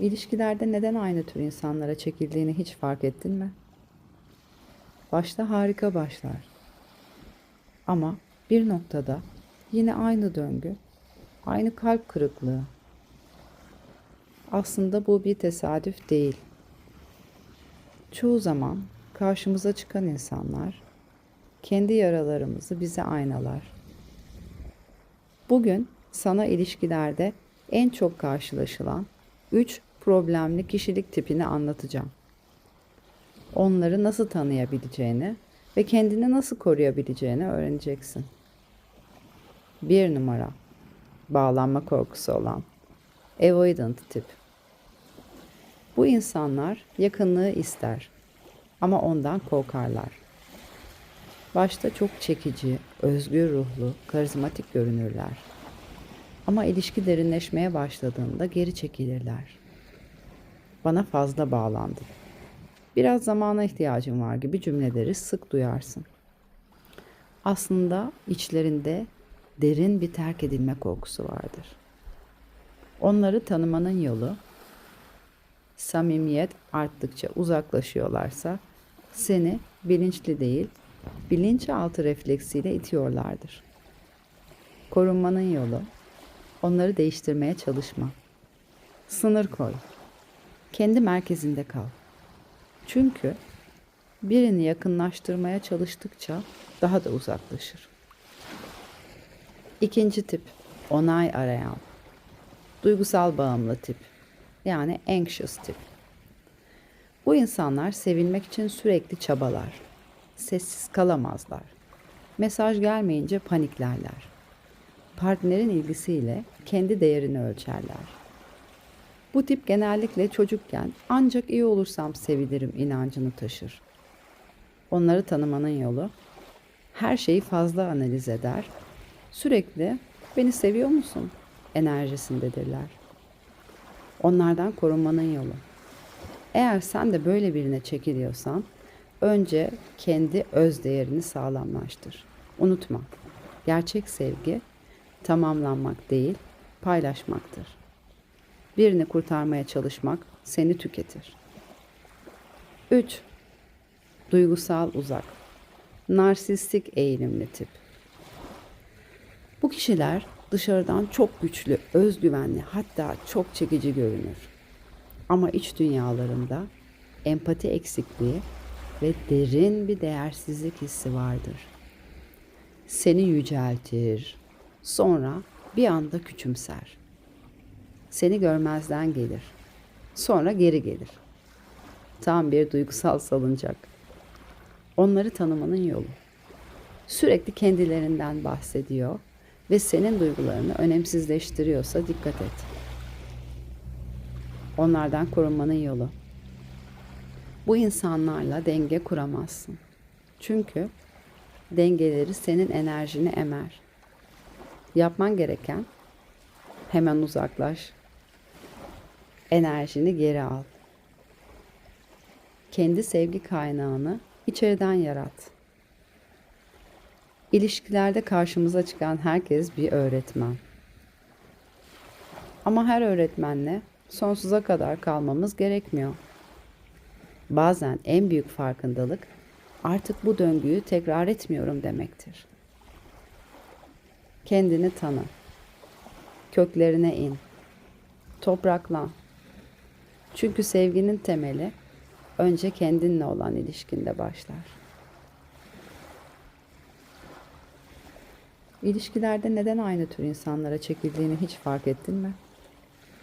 İlişkilerde neden aynı tür insanlara çekildiğini hiç fark ettin mi? Başta harika başlar. Ama bir noktada yine aynı döngü, aynı kalp kırıklığı. Aslında bu bir tesadüf değil. Çoğu zaman karşımıza çıkan insanlar kendi yaralarımızı bize aynalar. Bugün sana ilişkilerde en çok karşılaşılan 3 problemli kişilik tipini anlatacağım. Onları nasıl tanıyabileceğini ve kendini nasıl koruyabileceğini öğreneceksin. Bir numara bağlanma korkusu olan avoidant tip. Bu insanlar yakınlığı ister ama ondan korkarlar. Başta çok çekici, özgür ruhlu, karizmatik görünürler. Ama ilişki derinleşmeye başladığında geri çekilirler. Bana fazla bağlandın. Biraz zamana ihtiyacım var gibi cümleleri sık duyarsın. Aslında içlerinde derin bir terk edilme korkusu vardır. Onları tanımanın yolu samimiyet arttıkça uzaklaşıyorlarsa seni bilinçli değil, bilinçaltı refleksiyle itiyorlardır. Korunmanın yolu onları değiştirmeye çalışma. Sınır koy. Kendi merkezinde kal. Çünkü birini yakınlaştırmaya çalıştıkça daha da uzaklaşır. İkinci tip onay arayan. Duygusal bağımlı tip. Yani anxious tip. Bu insanlar sevilmek için sürekli çabalar. Sessiz kalamazlar. Mesaj gelmeyince paniklerler. Partnerin ilgisiyle kendi değerini ölçerler. Bu tip genellikle çocukken ancak iyi olursam sevilirim inancını taşır. Onları tanımanın yolu her şeyi fazla analiz eder. Sürekli beni seviyor musun enerjisindedirler. Onlardan korunmanın yolu. Eğer sen de böyle birine çekiliyorsan önce kendi öz değerini sağlamlaştır. Unutma. Gerçek sevgi tamamlanmak değil, paylaşmaktır. Birini kurtarmaya çalışmak seni tüketir. 3. Duygusal uzak. Narsistik eğilimli tip. Bu kişiler dışarıdan çok güçlü, özgüvenli, hatta çok çekici görünür. Ama iç dünyalarında empati eksikliği ve derin bir değersizlik hissi vardır. Seni yüceltir, sonra bir anda küçümser. Seni görmezden gelir. Sonra geri gelir. Tam bir duygusal salıncak. Onları tanımanın yolu. Sürekli kendilerinden bahsediyor ve senin duygularını önemsizleştiriyorsa dikkat et. Onlardan korunmanın yolu. Bu insanlarla denge kuramazsın. Çünkü dengeleri senin enerjini emer. Yapman gereken hemen uzaklaş. Enerjini geri al. Kendi sevgi kaynağını içeriden yarat. İlişkilerde karşımıza çıkan herkes bir öğretmen. Ama her öğretmenle sonsuza kadar kalmamız gerekmiyor. Bazen en büyük farkındalık artık bu döngüyü tekrar etmiyorum demektir. Kendini tanı. Köklerine in. Topraklan. Çünkü sevginin temeli önce kendinle olan ilişkinde başlar. İlişkilerde neden aynı tür insanlara çekildiğini hiç fark ettin mi?